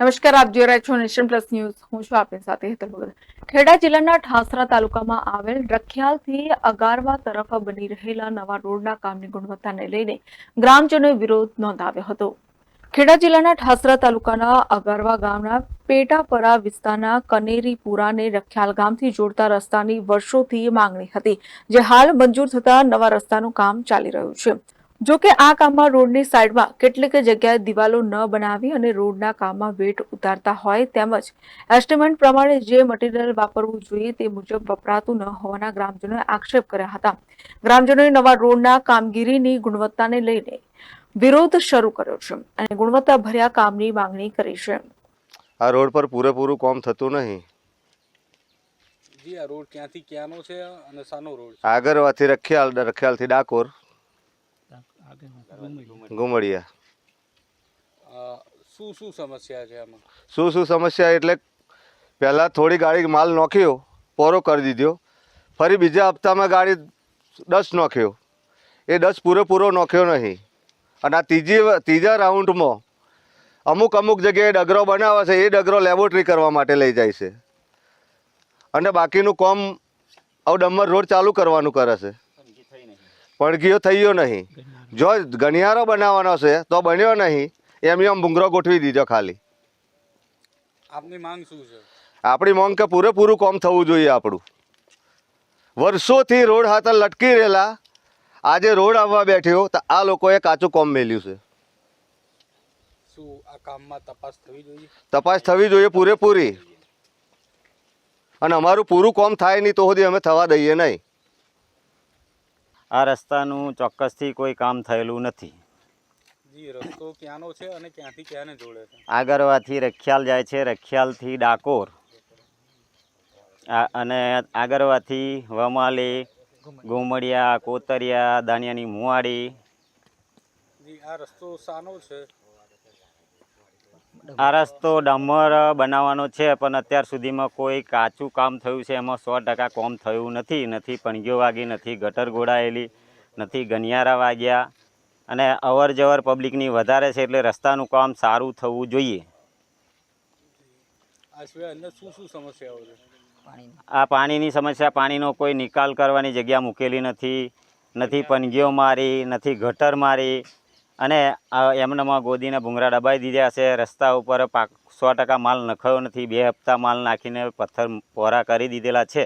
નમસ્કાર, આપ જોઈ રહ્યા છો નેશન પ્લસ ન્યૂઝ. હું છું આપની સાથે હેતલ ભગત. ખેડા જિલ્લાના ઠાસરા તાલુકામાં આવેલ રખિયાલથી અગારવા તરફ બની રહેલા નવા રોડના કામની ગુણવત્તાને લઈને ગ્રામજનોએ વિરોધ નોંધાવ્યો હતો. ખેડા જિલ્લાના ઠાસરા તાલુકાના અગારવા ગામના પેટાપરા વિસ્તારના કનેરીપુરાને રખિયાલ ગામથી જોડતા રસ્તાની વર્ષોથી માંગણી હતી, જે હાલ મંજૂર થતા નવા રસ્તાનું કામ ચાલી રહ્યું છે. જો કે આ કામમાં રોડની સાઈડમાં કેટલીક જગ્યાએ દિવાલો ન બનાવી અને રોડના કામમાં વેટ ઉતારતા હોય તેમજ એસ્ટિમેટ પ્રમાણે જે મટીરીયલ વાપરવું જોઈએ તે મુજબ વપરાતું ન હોવાના ગ્રામજનોએ આક્ષેપ કર્યા હતા. ગ્રામજનોએ નવા રોડના કામગીરીની ગુણવત્તાને લઈને વિરોધ શરૂ કર્યો છે અને ગુણવત્તા ભર્યા કામની માંગણી કરી છે. આ રોડ પર પૂરેપૂરું કામ થતું નહીં. જી આ રોડ ક્યાંથી ક્યાંનો છે અને સાનો રોડ આગળવાથી રખિયાલ રખિયાલથી ડાકોર. ગુમડિયા શું શું સમસ્યા છે આમાં? શું શું સમસ્યા? એટલે પહેલાં થોડી ગાડી માલ નોખ્યો પોરો કરી દીધો. ફરી બીજા હપ્તામાં ગાડી દસ નોખ્યો. એ દસ પૂરેપૂરો નોખ્યો નહીં. અને આ ત્રીજી ત્રીજા રાઉન્ડમાં અમુક અમુક જગ્યાએ ડગરો બનાવે છે એ ડગરો લેબોરેટરી કરવા માટે લઈ જાય છે. અને બાકીનું કોમ આવું ડમ્મર રોડ ચાલુ કરવાનું કરે છે. પણગીઓ થઈ ગયો નહીં. જો ગણિયારો બનાવવાનો છે તો બન્યો નહીં. એમ એમ ભૂંગરો ગોઠવી દીધો ખાલી. આપની માંગ શું છે? આપણી માંગ કે પૂરેપૂરું કામ થવું જોઈએ આપણું. વર્ષોથી રોડ હાથે લટકી રહેલા આજે રોડ આવવા બેઠ્યો તો આ લોકોએ કાચું કોમ મેલ્યું છે. શું આ કામમાં તપાસ થવી જોઈએ? તપાસ થવી જોઈએ પૂરેપૂરી. અને અમારું પૂરું કોમ થાય નહીં તો સુધી અમે થવા દઈએ નહીં. આ રસ્તાનું ચોક્કસથી કોઈ કામ થયેલું નથી. આગરવાથી રખિયાલ જાય છે રખિયાલથી ડાકોર. અને આગરવાથી વમાલી ગુમડિયા કોતરિયા દાણિયાની મુવાડી. આ રસ્તો સાનો છે. આ રસ્તો ડમર બનાવવાનો છે પણ અત્યાર સુધીમાં કોઈ કાચું કામ થયું છે. એમાં સો ટકા કોમ થયું નથી. નથી પણગીઓ વાગી નથી ગટર ગોળાયેલી નથી ગનિયારા વાગ્યા. અને અવર જવર પબ્લિકની વધારે છે એટલે રસ્તાનું કામ સારું થવું જોઈએ. આ પાણીની. સમસ્યા પાણીનો કોઈ નિકાલ કરવાની જગ્યા મૂકેલી નથી. નથી પનગીઓ મારી નથી ગટર મારી. અને આ એમનામાં ગોદીના ભૂંગળા દબાઈ દીધા છે. રસ્તા ઉપર પાક સો ટકા માલ નખાયો નથી. બે હપ્તા માલ નાખીને પથ્થર પોરા કરી દીધેલા છે.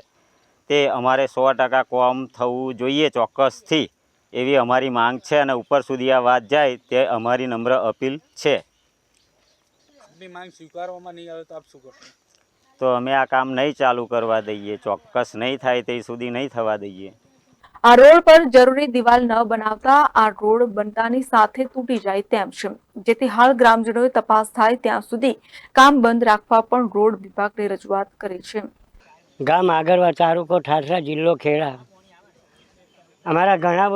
તે અમારે સો ટકા કોમ થવું જોઈએ ચોક્કસથી એવી અમારી માંગ છે અને ઉપર સુધી આ વાત જાય તે અમારી નમ્ર અપીલ છે. આપની માંગ સ્વીકારવામાં નહીં આવે તો આપ શું કરશો? તો અમે આ કામ નહીં ચાલુ કરવા દઈએ. ચોક્કસ નહીં થાય તે સુધી નહીં થવા દઈએ. આ રોડ પર જરૂરી દિવાલ ન બનાવતા આ રોડ બનતાની સાથે તૂટી જાય તેમ છે. જેથી હાલ ગ્રામજનોએ તપાસ થાય ત્યાં સુધી કામ બંધ રાખવા પણ રોડ વિભાગને રજૂઆત કરી છે. ગામ આગળવા ચારુકો ઠાસરા જિલ્લો ખેડા. અમારા ઘણા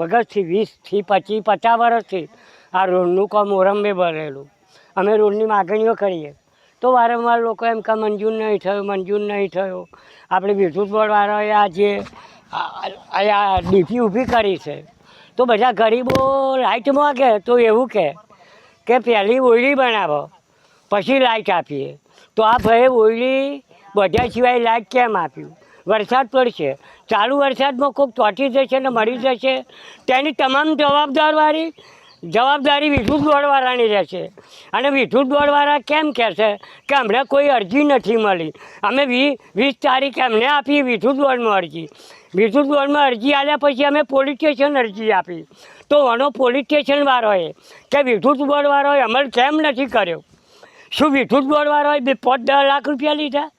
વગરથી વીસથી પચીસ પચાસ વર્ષથી આ રોડનું કામ ઓરંબે ભરેલું અમે રોડની માગણીઓ કરીએ. તો વારંવાર લોકો એમ કે, મંજૂર નહીં થયું, મંજૂર નહીં થયું. આપણે વિદ્યુત બોર્ડવાળાએ આ જે આ- ડીપી ઊભી કરી છે. તો બધા ગરીબો લાઇટ માગે તો એવું કહે કે પહેલી ઓયલી બનાવો, પછી લાઇટ આપીએ. તો આ ભાઈ ઓયલી બધા સિવાય લાઇટ કેમ આપ્યું? વરસાદ પડશે. ચાલુ વરસાદમાં કોઈક ચોંટી જશે ને મળી જશે, તેની તમામ જવાબદારવાળી જવાબદારી વિદ્યુત દોડવાળાની રહેશે. અને વિદ્યુત દોડવાળા કેમ કહેશે કે અમને કોઈ અરજી નથી મળી? અમે વી, વીસ તારીખ એમને આપી વિદ્યુત બોર્ડમાં અરજી. વિદ્યુત બોર્ડમાં અરજી આવ્યા પછી અમે પોલીસ સ્ટેશન અરજી આપી. તો અનો પોલીસ સ્ટેશનવાળોએ કે વિદ્યુત બોર્ડવાળોએ અમલ કેમ નથી કર્યો? શું વિદ્યુત બોર્ડવાળોએ બે પાંચ દસ લાખ રૂપિયા લીધા?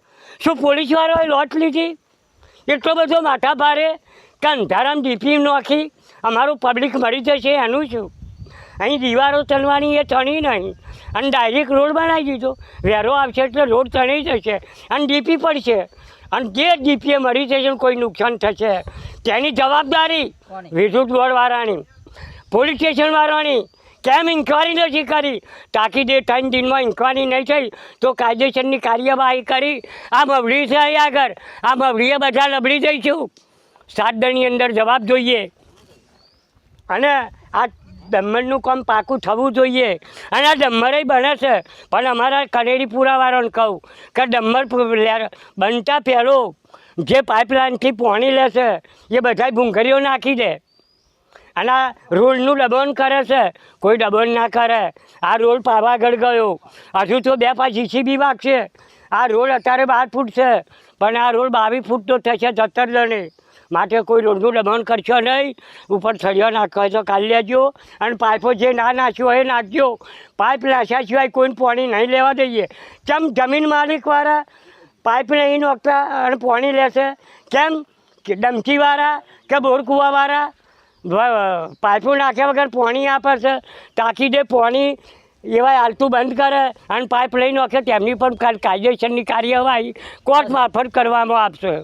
શું પોલીસવાળાએ લોટ લીધી? એટલો બધો માથા ભારે કે અંધારામ ડીપી નાખી અમારું પબ્લિક મળી જશે એનું શું? અહીં દીવારો ચણવાની એ ચણી નહીં. અને ડાયરેક્ટ રોડ બનાવી દીધો. વેરો આવશે એટલે રોડ ચણી જશે. અને ડીપી પડશે. અને જે ડીપીએ મરી જશે કોઈ નુકસાન થશે તેની જવાબદારી વિદ્યુત બોર્ડવાળાની પોલીસ સ્ટેશનવાળાની કેમ ઇન્કવાયરી નથી કરી? તાકી દે ત્રણ દિનમાં ઇન્કવાયરી નહીં થઈ તો કાયદેસરની કાર્યવાહી કરી. આ મવડી છે અહીં આગળ. આ મવડીએ બધા લબડી જઈશું. સાત દળની અંદર જવાબ જોઈએ. અને આ ડમ્મરનું કામ પાકું થવું જોઈએ. અને આ ડમ્મરે બને છે. પણ અમારા કરેડીપુરાવાળાને કહું કે ડમ્મર બનતા પહેલો જે પાઇપલાઇનથી પાણી લેશે એ બધાય ભૂંગરીઓ નાખી દે. અને રોડનું દબાણ કરે છે. કોઈ દબાણ ના કરે. આ રોડ પાવાગઢ ગયો. હજુ તો બે પાંચ જીસીબી વાગશે. આ રોડ અત્યારે બાર ફૂટ છે. પણ આ રોડ બાવીસ ફૂટ તો થશે સત્તર જણે. માટે કોઈ રોડનું દમણ કરશો નહીં. ઉપર સળિયો હોય તો કાઢી લેજો. અને પાઇપો જે ના નાખ્યો હોય એ નાખજો. પાઇપ નાખ્યા સિવાય કોઈને પાણી નહીં લેવા દઈએ. કેમ જમીન માલિકવાળા? પાઇપ નહીં નોખતા અને પાણી લેશે. કેમ? કે ડમકીવાળા કે બોરકુવાવાળા? પાઇપો નાખ્યા વગર પાણી આપે છે. ટાંકી દે પાણી એવા હાલતું બંધ કરે. અને પાઇપ લઈ નાખે તેમની પણ કાયદેસરની કાર્યવાહી કોર્ટ મારફત કરવામાં આવશે.